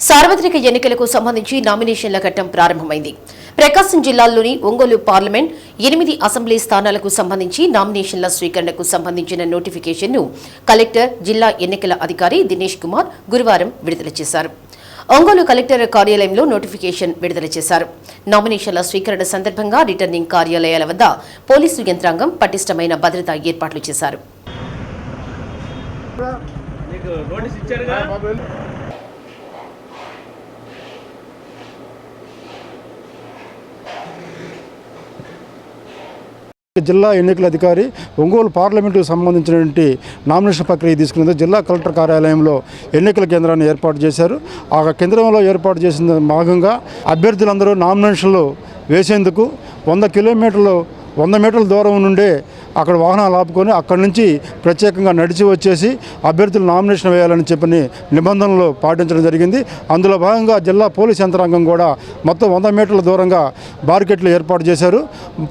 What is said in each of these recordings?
సార్వత్రిక ఎన్నికలకు సంబంధించి నామినేషన్ల ఘట్టం ప్రారంభమైంది. ప్రకాశం జిల్లాలోని ఒంగోలు పార్లమెంట్ ఎనిమిది అసెంబ్లీ స్థానాలకు సంబంధించి నామినేషన్ల స్వీకరణకు సంబంధించిన నోటిఫికేషన్ను కలెక్టర్ జిల్లా ఎన్నికల అధికారి దినేష్ కుమార్ గురువారం విడుదల చేశారు. ఒంగోలు కలెక్టర్ కార్యాలయంలో నోటిఫికేషన్ విడుదల చేశారు. నామినేషన్ల స్వీకరణ సందర్భంగా రిటర్నింగ్ కార్యాలయాల వద్ద పోలీసు యంత్రాంగం పటిష్టమైన భద్రతా ఏర్పాట్లు చేశారు. జిల్లా ఎన్నికల అధికారి ఒంగోలు పార్లమెంటుకు సంబంధించినటువంటి నామినేషన్ ప్రక్రియ తీసుకునేందు జిల్లా కలెక్టర్ కార్యాలయంలో ఎన్నికల కేంద్రాన్ని ఏర్పాటు చేశారు. ఆ కేంద్రంలో ఏర్పాటు చేసిన భాగంగా అభ్యర్థులందరూ నామినేషన్లు వేసేందుకు వంద కిలోమీటర్లు వంద మీటర్ల దూరం నుండే అక్కడ వాహనాలు ఆపుకొని అక్కడి నుంచి ప్రత్యేకంగా నడిచి వచ్చేసి అభ్యర్థులు నామినేషన్ వేయాలని చెప్పని నిబంధనలు పాటించడం జరిగింది. అందులో భాగంగా జిల్లా పోలీస్ యంత్రాంగం కూడా మొత్తం వంద మీటర్ల దూరంగా బార్కెట్లు ఏర్పాటు చేశారు.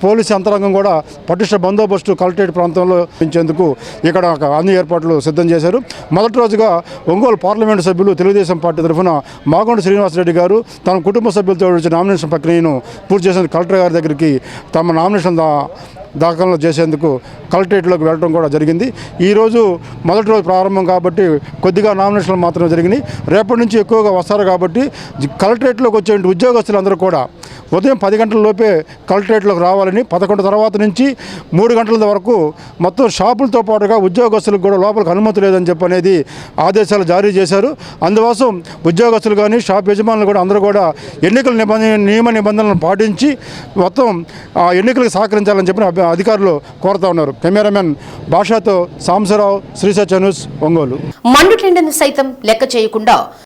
పోలీస్ యంత్రాంగం కూడా పటిష్ట బందోబస్తు కలెక్టరేట్ ప్రాంతంలో పెంచేందుకు ఇక్కడ అన్ని ఏర్పాట్లు సిద్ధం చేశారు. మొదటి రోజుగా ఒంగోలు పార్లమెంటు సభ్యులు తెలుగుదేశం పార్టీ తరఫున మాగొండ శ్రీనివాసరెడ్డి గారు తన కుటుంబ సభ్యులతో నామినేషన్ ప్రక్రియను పూర్తి చేసిన కలెక్టర్ గారి దగ్గరికి తమ నామినేషన్ దాఖలు చేసేందుకు కలెక్టరేట్లోకి వెళ్ళడం కూడా జరిగింది. ఈరోజు మొదటి రోజు ప్రారంభం కాబట్టి కొద్దిగా నామినేషన్లు మాత్రమే జరిగినాయి. రేపటి నుంచి ఎక్కువగా వస్తారు కాబట్టి కలెక్టరేట్లోకి వచ్చే ఉద్యోగస్తులందరూ కూడా ఉదయం పది గంటల లోపే కలెక్టరేట్లోకి రావాలని పదకొండు తర్వాత నుంచి మూడు గంటల వరకు మొత్తం షాపులతో పాటుగా ఉద్యోగస్తులకు కూడా లోపలికి అనుమతి లేదని చెప్పి అనేది ఆదేశాలు జారీ చేశారు. అందుకోసం ఉద్యోగస్తులు కానీ షాప్ యజమానులు కూడా అందరూ కూడా ఎన్నికల నిబంధన నియమ నిబంధనలను పాటించి మొత్తం ఆ ఎన్నికలకు సహకరించాలని చెప్పిన అధికారులు కోరుతా ఉన్నారు. కెమెరామెన్ భాషతో సాంసరావు శ్రీసత్య న్యూస్ ఒంగోలు. మండుటెండను సైతం లెక్క చేయకుండా